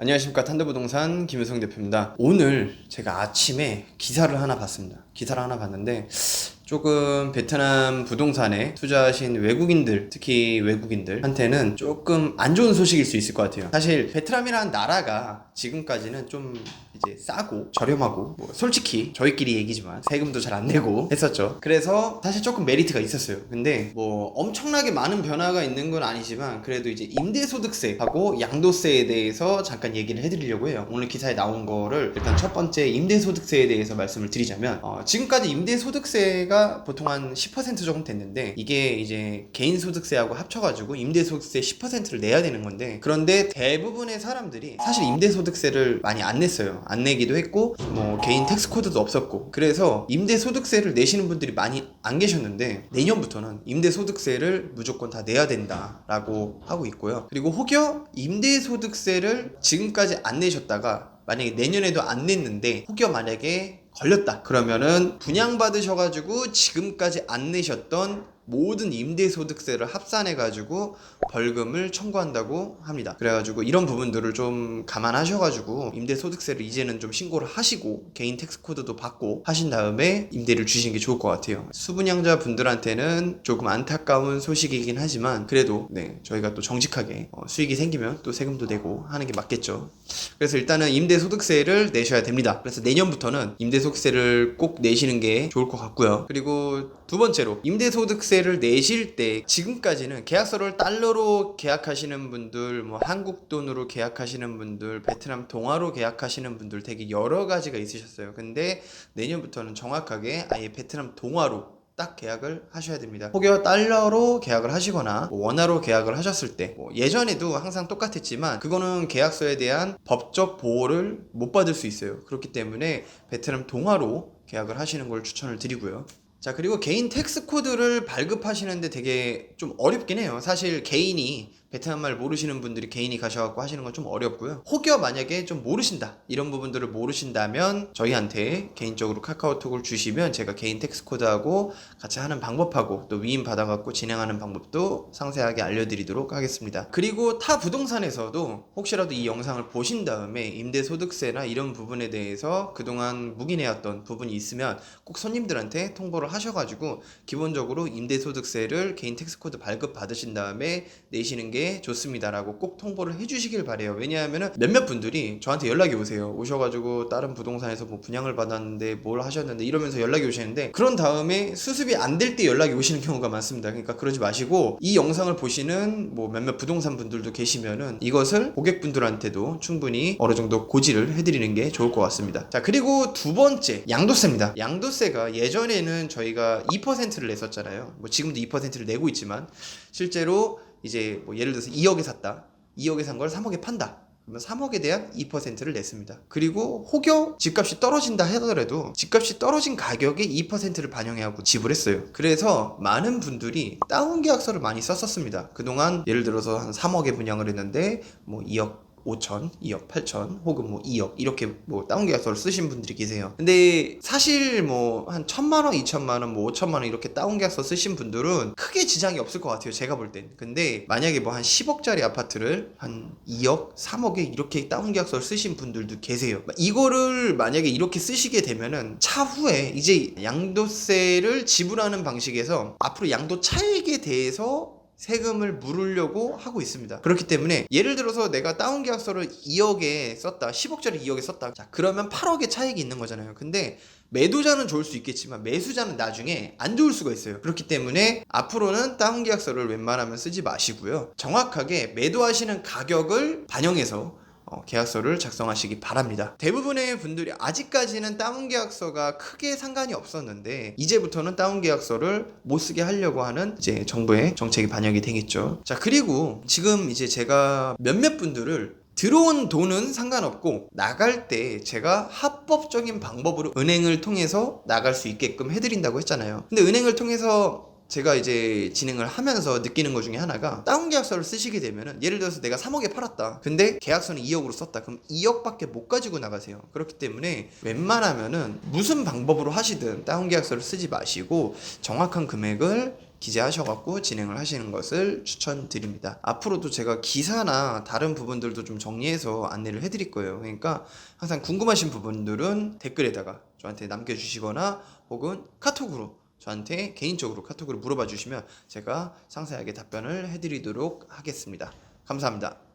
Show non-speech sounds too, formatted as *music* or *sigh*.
안녕하십니까 탄도부동산 김효성 대표입니다. 오늘 제가 아침에 기사를 하나 봤습니다. 기사를 하나 봤는데 조금 베트남 부동산에 투자하신 외국인들, 특히 외국인들한테는 조금 안 좋은 소식일 수 있을 것 같아요. 사실 베트남이라는 나라가 지금까지는 좀 이제 싸고 저렴하고 뭐 솔직히 저희끼리 얘기지만 세금도 잘 안 내고 *laughs* 했었죠. 그래서 사실 조금 메리트가 있었어요. 근데 뭐 엄청나게 많은 변화가 있는 건 아니지만 그래도 이제 임대소득세하고 양도세에 대해서 잠깐 얘기를 해드리려고 해요. 오늘 기사에 나온 거를 일단 첫 번째 임대소득세에 대해서 말씀을 드리자면 어, 지금까지 임대소득세가 보통 한 10% 정도 됐는데 이게 이제 개인소득세하고 합쳐가지고 임대소득세 10%를 내야 되는 건데 그런데 대부분의 사람들이 사실 임대소득세를 많이 안 냈어요. 안 내기도 했고 뭐 개인 텍스 코드도 없었고 그래서 임대소득세를 내시는 분들이 많이 안 계셨는데 내년부터는 임대소득세를 무조건 다 내야 된다라고 하고 있고요. 그리고 혹여 임대소득세를 지금까지 안 내셨다가 만약에 내년에도 안 냈는데 혹여 만약에 걸렸다 그러면은 분양받으셔가지고 지금까지 안 내셨던 모든 임대소득세를 합산해 가지고 벌금을 청구한다고 합니다. 그래가지고 이런 부분들을 좀 감안하셔가지고 임대소득세를 이제는 좀 신고를 하시고 개인 텍스 코드도 받고 하신 다음에 임대를 주시는 게 좋을 것 같아요. 수분양자 분들한테는 조금 안타까운 소식이긴 하지만 그래도 네 저희가 또 정직하게 어, 수익이 생기면 또 세금도 내고 하는 게 맞겠죠. 그래서 일단은 임대소득세를 내셔야 됩니다. 그래서 내년부터는 임대소득세를 꼭 내시는 게 좋을 것 같고요. 그리고 두 번째로 임대소득세 를 내실 때 지금까지는 계약서를 달러로 계약하시는 분들, 뭐 한국 돈으로 계약하시는 분들, 베트남 동화로 계약하시는 분들 되게 여러 가지가 있으셨어요. 근데 내년부터는 정확하게 아예 베트남 동화로 딱 계약을 하셔야 됩니다. 혹여 달러로 계약을 하시거나 뭐 원화로 계약을 하셨을 때 뭐 예전에도 항상 똑같았지만 그거는 계약서에 대한 법적 보호를 못 받을 수 있어요. 그렇기 때문에 베트남 동화로 계약을 하시는 걸 추천을 드리고요. 자 그리고 개인 텍스 코드를 발급하시는데 되게 좀 어렵긴 해요. 사실 개인이 베트남 말 모르시는 분들이 개인이 가셔갖고 하시는 건 좀 어렵고요. 혹여 만약에 좀 모르신다 이런 부분들을 모르신다면 저희한테 개인적으로 카카오톡을 주시면 제가 개인 텍스 코드하고 같이 하는 방법하고 또 위임 받아갖고 진행하는 방법도 상세하게 알려드리도록 하겠습니다. 그리고 타 부동산에서도 혹시라도 이 영상을 보신 다음에 임대소득세나 이런 부분에 대해서 그동안 묵인해왔던 부분이 있으면 꼭 손님들한테 통보를 하셔가지고 기본적으로 임대소득세를 개인 텍스 코드 발급 받으신 다음에 내시는 게 좋습니다라고 꼭 통보를 해주시길 바래요. 왜냐하면은 몇몇 분들이 저한테 연락이 오세요. 오셔가지고 다른 부동산에서 뭐 분양을 받았는데 뭘 하셨는데 이러면서 연락이 오시는데 그런 다음에 수습이 안 될 때 연락이 오시는 경우가 많습니다. 그러니까 그러지 마시고 이 영상을 보시는 뭐 몇몇 부동산 분들도 계시면은 이것을 고객분들한테도 충분히 어느 정도 고지를 해드리는 게 좋을 것 같습니다. 자 그리고 두 번째 양도세입니다. 양도세가 예전에는 저희가 2%를 냈었잖아요. 뭐 지금도 2%를 내고 있지만 실제로 이제 뭐 예를 들어서 2억에 샀다. 2억에 산 걸 3억에 판다. 그러면 3억에 대한 2%를 냈습니다. 그리고 혹여 집값이 떨어진다 하더라도 집값이 떨어진 가격에 2%를 반영해하고 지불했어요. 그래서 많은 분들이 다운 계약서를 많이 썼었습니다. 그동안 예를 들어서 한 3억에 분양을 했는데 뭐 2억 5천, 2억 8천, 혹은 뭐 2억 이렇게 뭐 다운 계약서를 쓰신 분들이 계세요. 근데 사실 뭐 한 천만 원, 이천만 원, 뭐 오천만 원 이렇게 다운 계약서 쓰신 분들은 크게 지장이 없을 것 같아요. 제가 볼 땐. 근데 만약에 뭐 한 10억짜리 아파트를 한 2억, 3억에 이렇게 다운 계약서를 쓰신 분들도 계세요. 이거를 만약에 이렇게 쓰시게 되면은 차후에 이제 양도세를 지불하는 방식에서 앞으로 양도 차익에 대해서 세금을 물으려고 하고 있습니다. 그렇기 때문에 예를 들어서 내가 다운 계약서를 2억에 썼다. 10억짜리 2억에 썼다. 자, 그러면 8억의 차익이 있는 거잖아요. 근데 매도자는 좋을 수 있겠지만 매수자는 나중에 안 좋을 수가 있어요. 그렇기 때문에 앞으로는 다운 계약서를 웬만하면 쓰지 마시고요. 정확하게 매도하시는 가격을 반영해서 어, 계약서를 작성하시기 바랍니다. 대부분의 분들이 아직까지는 다운 계약서가 크게 상관이 없었는데 이제부터는 다운 계약서를 못 쓰게 하려고 하는 이제 정부의 정책이 반영이 되겠죠. 자 그리고 지금 이제 제가 몇몇 분들을 들어온 돈은 상관없고 나갈 때 제가 합법적인 방법으로 은행을 통해서 나갈 수 있게끔 해드린다고 했잖아요. 근데 은행을 통해서 제가 이제 진행을 하면서 느끼는 것 중에 하나가 다운 계약서를 쓰시게 되면은 예를 들어서 내가 3억에 팔았다. 근데 계약서는 2억으로 썼다. 그럼 2억밖에 못 가지고 나가세요. 그렇기 때문에 웬만하면은 무슨 방법으로 하시든 다운 계약서를 쓰지 마시고 정확한 금액을 기재하셔갖고 진행을 하시는 것을 추천드립니다. 앞으로도 제가 기사나 다른 부분들도 좀 정리해서 안내를 해드릴 거예요. 그러니까 항상 궁금하신 부분들은 댓글에다가 저한테 남겨주시거나 혹은 카톡으로 저한테 개인적으로 카톡으로 물어봐 주시면 제가 상세하게 답변을 해드리도록 하겠습니다. 감사합니다.